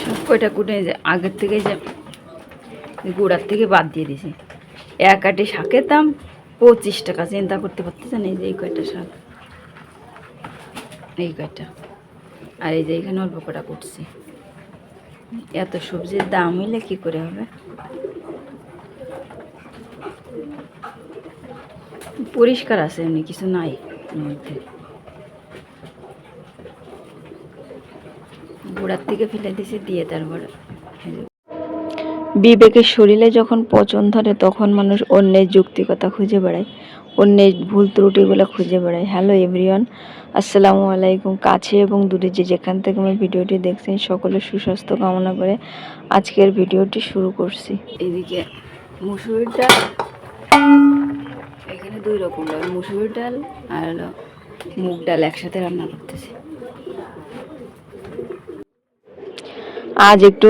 সব কয়টা কুটে যে আগের থেকে যে গোড়ার থেকে বাদ দিয়ে দিয়েছি। এক আটি শাকের দাম পঁচিশ টাকা, চিন্তা করতে পারতেছেন এই যে এই কয়টা শাক? এই কয়টা? আর এই যে এখানে অল্প কটা কুটছি। এত সবজির দাম হইলে কী করে হবে? পরিষ্কার আছে, এমনি কিছু নাই মধ্যে। গোড়ার থেকে ফেলে দিয়েছি দিয়ে তারপরে বিবেকের শরীরে যখন পচন ধরে তখন মানুষ অন্যের যুক্তিকতা খুঁজে বেড়ায় অন্যের ভুল ত্রুটিগুলো খুঁজে বেড়ায়। হ্যালো এভরিওয়ান আসসালামু আলাইকুম। কাছে এবং দূরে যে যেখান থেকে আমার ভিডিওটি দেখছেন সকলে সুস্বাস্থ্য কামনা করে আজকের ভিডিওটি শুরু করছি। এদিকে মুসুরির ডাল এখানে দুই রকম ডাল মুসুরির ডাল আর মুগ ডাল একসাথে রান্না করতেছি। আজ একটু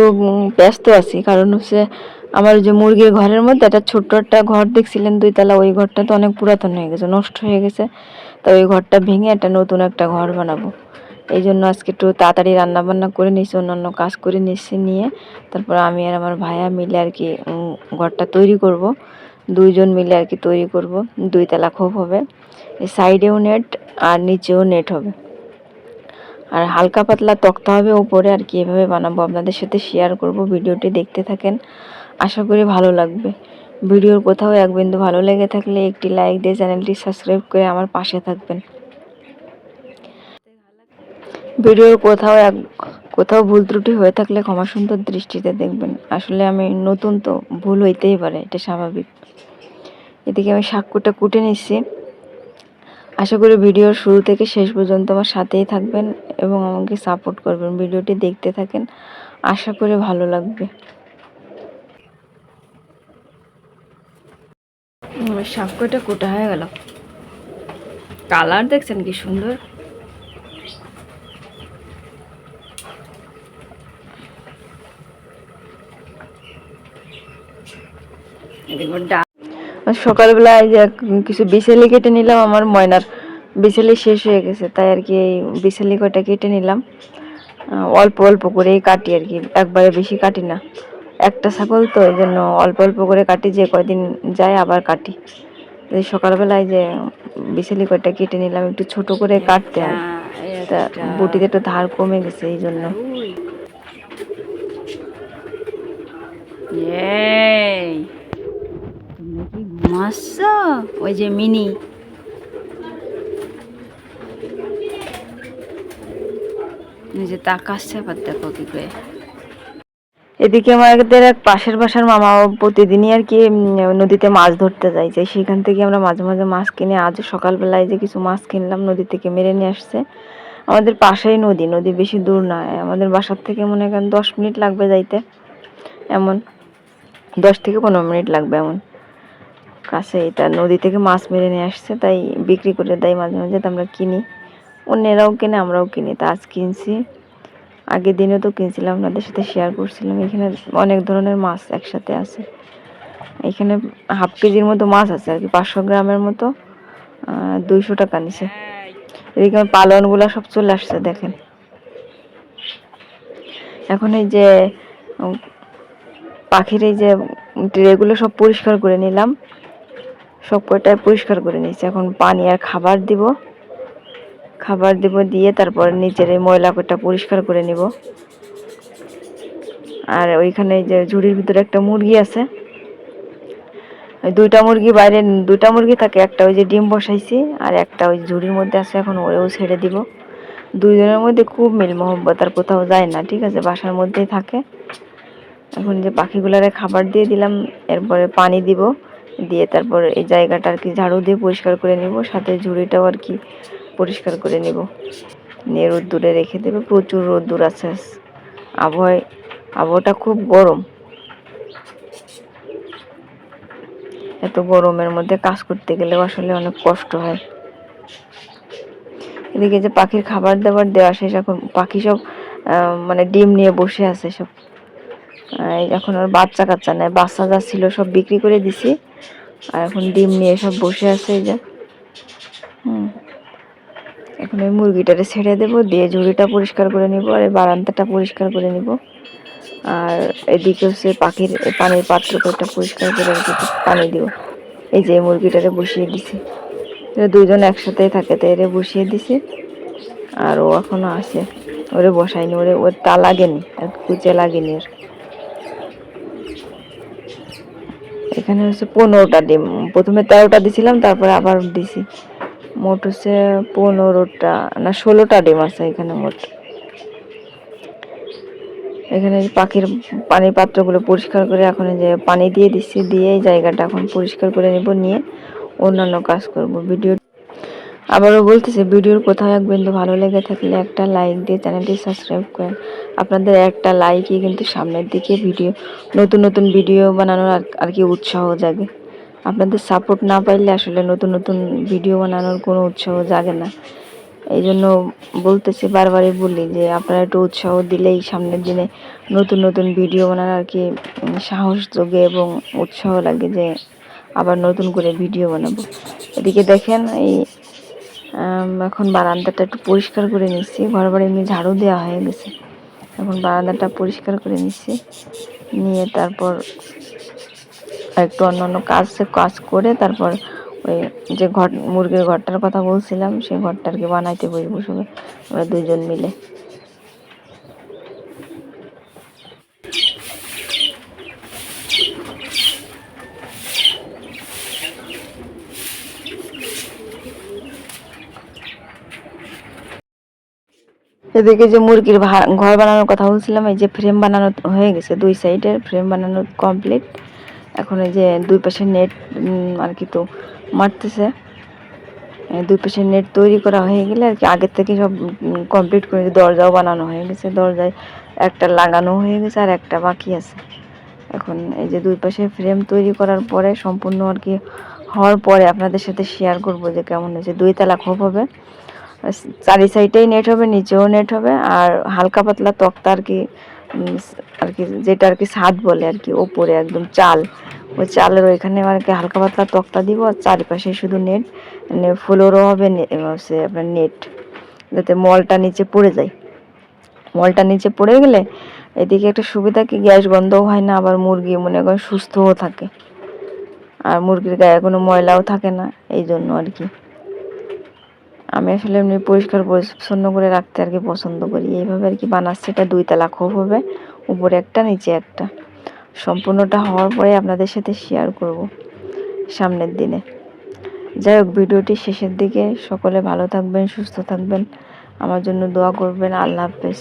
ব্যস্ত আছি। কারণ হচ্ছে আমার যে মুরগির ঘরের মধ্যে একটা ছোট্ট একটা ঘর দেখছিলেন দুইতলা ওই ঘরটা তো অনেক পুরাতন হয়ে গেছে, নষ্ট হয়ে গেছে। তো ওই ঘরটা ভেঙে একটা নতুন একটা ঘর বানাবো। এই জন্য আজকে একটু তাড়াতাড়ি রান্না বান্না করে নিয়েছি অন্যান্য কাজ করে নিয়েছি নিয়ে তারপর আমি আর আমার ভাইয়া মিলে আর কি ঘরটা তৈরি করব। দুইজন মিলে আর কি তৈরি করব। দুই তলা খোপ হবে সাইডেও নেট আর নিচেও নেট হবে। আর হালকা পাতলা তক্তা হবে উপরে আর কি, এভাবে বানাবো। আপনাদের সাথে শেয়ার করব, ভিডিওটি দেখতে থাকেন। আশা করি ভালো লাগবে। ভিডিওর কোথাও এক বিন্দু ভালো লেগে থাকলে একটি লাইক দিয়ে চ্যানেলটি সাবস্ক্রাইব করে আমার পাশে থাকবেন। ভিডিওর কোথাও এক, কোথাও ভুল ত্রুটি হয়ে থাকলে ক্ষমা সুন্দর দৃষ্টিতে দেখবেন। আসলে আমি নতুন তো, ভুল হইতেই পারে, এটা স্বাভাবিক। এদিকে আমি শাককুটা কুটে নিচ্ছি। আশা করি ভিডিওর শুরু থেকে শেষ পর্যন্ত আমার সাথেই থাকবেন। এবং আমাকে সাপোর্ট করবেন। ভিডিওটি দেখতে থাকেন। আশা করি ভালো লাগবে। শাকটা কোটা হয়ে গেল। কালার দেখছেন কি সুন্দর? এদিকে ডাল আর সকালবেলা এই যে কিছু বিছেলি কেটে নিলাম আমার ময়নার। বিছেলি শেষ হয়ে গেছে, তাই আর কি এই বিছেলি কয়টা কেটে নিলাম। অল্প অল্প করেই কাটি আর কি, একবারে বেশি কাটি না। একটা ছাগল তো, এই জন্য অল্প অল্প করে কাটি, যে কয়দিন যায় আবার কাটি। সকালবেলায় যে বিছেলি কয়টা কেটে নিলাম, একটু ছোট করে কাটতে হয়। তা বটিতে একটু ধার কমে গেছে, এই জন্য। ঘুমাচ্ছ? ওই যে মিনি। যে তাকাচ্ছে আবার দেখো কি করে। এদিকে আমাদের এক পাশের বাসার মামা প্রতিদিনই আর কি নদীতে মাছ ধরতে যায়। যে সেখান থেকে আমরা মাঝে মাঝে মাছ কিনে, আজ সকালবেলায় যে কিছু মাছ কিনলাম, নদী থেকে মেরে নিয়ে আসছে। আমাদের পাশেই নদী নদী বেশি দূর নয় আমাদের বাসার থেকে মনে করেন দশ মিনিট লাগবে যাইতে। এমন দশ থেকে পনেরো মিনিট লাগবে এমন। কাছে এটা নদী থেকে মাছ মেরে নিয়ে আসছে, তাই বিক্রি করে দেয় মাঝে মাঝে তো আমরা কিনি। অন্যেরাও কিনে, আমরাও কিনি। তা আজ কিনছি। আগের দিনও তো কিনছিলাম, আপনাদের সাথে শেয়ার করছিলাম। এখানে অনেক ধরনের মাছ একসাথে আছে। এখানে হাফ কেজির মতো মাছ আছে আর কি, পাঁচশো গ্রামের মতো। দুইশো টাকা নিছে। এদিকে আমার পালনগুলো সব চলে আসছে, দেখেন। এখন এই যে পাখির এই যে ট্রেগুলো সব পরিষ্কার করে নিলাম। সব কয়টায় পরিষ্কার করে নিয়েছি। এখন পানি আর খাবার দিব। খাবার দিব দিয়ে তারপর নিচের এই ময়লা কটা পরিষ্কার করে নিব। আর ওইখানে যে ঝুড়ির ভিতরে একটা মুরগি আছে, ওই দুইটা মুরগি বাইরে, দুইটা মুরগি থাকে, একটা ওই যে ডিম বসাইছি আর একটা ওই ঝুড়ির মধ্যে আছে, এখন ওরেও ছেড়ে দিব। দুইজনের মধ্যে খুব মিল মহব্বত, আর কোথাও যায় না, ঠিক আছে, বাসার মধ্যেই থাকে। এখন যে পাখিগুলারে খাবার দিয়ে দিলাম, এরপরে পানি দিব, দিয়ে তারপর এই জায়গাটা আর কি ঝাড়ু দিয়ে পরিষ্কার করে নিব, সাথে ঝুড়িটাও আর কি পরিষ্কার করে নিব। নিয়ে রোদ্দুরে রেখে দেবে। প্রচুর রোদ্দুর আছে আবহাওয়ায়, আবহাওয়াটা খুব গরম। এত গরমের মধ্যে কাজ করতে গেলেও আসলে অনেক কষ্ট হয়। এদিকে যে পাখির খাবার দাবার দেওয়া শেষ এখন পাখি সব মানে ডিম নিয়ে বসে আছে সব। এখন আর বাচ্চা কাচ্চা নেই। বাচ্চা যা ছিল সব বিক্রি করে দিছি। আর এখন ডিম নিয়ে সব বসে আছে এই যে। হুম। এখন ওই মুরগিটারে ছেড়ে দেবো, দিয়ে ঝুড়িটা পরিষ্কার করে নিব, আর বারান্দাটা পরিষ্কার করে নিব। আর এদিকে হচ্ছে পাখির পানির পাত্রটা পরিষ্কার করে পানি দিব। এই যে মুরগিটারে বসিয়ে দিছি। দুজন একসাথেই থাকে তো এরে বসিয়ে দিছি। আর ও এখনও আছে। ওরে বসাইনি ওরে, ওর তা লাগেনি, আর কুচে লাগেনি ওর। এখানে হচ্ছে পনেরোটা ডিম। প্রথমে তেরোটা দিছিলাম, তারপরে আবার দিছি। মোট হচ্ছে পনেরোটা, না ষোলোটা ডিম আছে এখানে মোট। এখানে পাখির পানির পাত্রগুলো পরিষ্কার করে এখন যে পানি দিয়ে দিচ্ছি, দিয়ে জায়গাটা এখন পরিষ্কার করে নেব, নিয়ে অন্যান্য কাজ করব। ভিডিও আবারও বলতেছি, ভিডিওর কোথাও এক বিন্দু ভালো লেগে থাকলে একটা লাইক দিয়ে চ্যানেলটি সাবস্ক্রাইব করেন। আপনাদের একটা লাইকই কিন্তু সামনের দিকে ভিডিও, নতুন নতুন ভিডিও বানানোর আর কি উৎসাহ জাগে। আপনাদের সাপোর্ট না পাইলে আসলে নতুন নতুন ভিডিও বানানোর কোনো উৎসাহ জাগে না। এই জন্য বলতেছি, বারবারই বলি যে আপনারা একটু উৎসাহ দিলেই সামনের দিনে নতুন নতুন ভিডিও বানানোর আর কি সাহস যোগে এবং উৎসাহ লাগে যে আবার নতুন করে ভিডিও বানাবো। এদিকে দেখেন এই এখন বারান্দাটা একটু পরিষ্কার করে নিচ্ছি। ঘর বাড়ি এমনি ঝাড়ু দেওয়া হয়ে গেছে। এখন বারান্দাটা পরিষ্কার করে নিচ্ছি। নিয়ে তারপর একটু অন্যান্য কাজ কাজ করে তারপর ওই যে ঘর, মুরগির ঘরটার কথা বলছিলাম, সেই ঘরটা কি বানাইতে বসবো সবাই আমরা দুইজন মিলে। এদিকে যে মুরগির ঘর বানানোর কথা বলছিলাম, এই যে ফ্রেম বানানো হয়ে গেছে দুই সাইডের ফ্রেম বানানো কমপ্লিট এখন এই যে দুই পাশে নেট আর কি তো মারতেছে। দুই পাশে নেট তৈরি করা হয়ে গেলে আর কি আগের থেকে সব কমপ্লিট করে দরজাও বানানো হয়ে গেছে। দরজায় একটা লাগানো হয়ে গেছে আর একটা বাকি আছে। এখন এই যে দুই পাশে ফ্রেম তৈরি করার পরে সম্পূর্ণ আর কি হওয়ার পরে আপনাদের সাথে শেয়ার করব যে কেমন হয়েছে। দুই তালা খোপ হবে। চারি সাইডেই নেট হবে, নিচেও নেট হবে, আর হালকা পাতলা তক্তা আর কি আর কি, যেটা আর কি ছাদ বলে আর কি, ওপরে একদম চাল। ওই চালের ওইখানে আর কি হালকা পাতলা তক্তা দিব, আর চারিপাশে শুধু নেট মানে ফ্লোরও হবে হচ্ছে আপনার নেট, যাতে মলটা নিচে পড়ে যায়। মলটা নিচে পড়ে গেলে এদিকে একটা সুবিধা কি, গ্যাস গন্ধও হয় না, আবার মুরগি মনে করেন সুস্থও থাকে। আর মুরগির গায়ে কোনো ময়লাও থাকে না এই জন্য আর কি। আমি আসলে এমনি পরিষ্কার পরিচ্ছন্ন করে রাখতে আর কি পছন্দ করি। এইভাবে আর কি বানাচ্ছি, এটা দুই তালা খোপ হবে, উপরে একটা, নিচে একটা। সম্পূর্ণটা হওয়ার পরে আপনাদের সাথে শেয়ার করব সামনের দিনে। যাই হোক, ভিডিওটি শেষের দিকে। সকলে ভালো থাকবেন, সুস্থ থাকবেন। আমার জন্য দোয়া করবেন। আল্লাহ হাফেজ।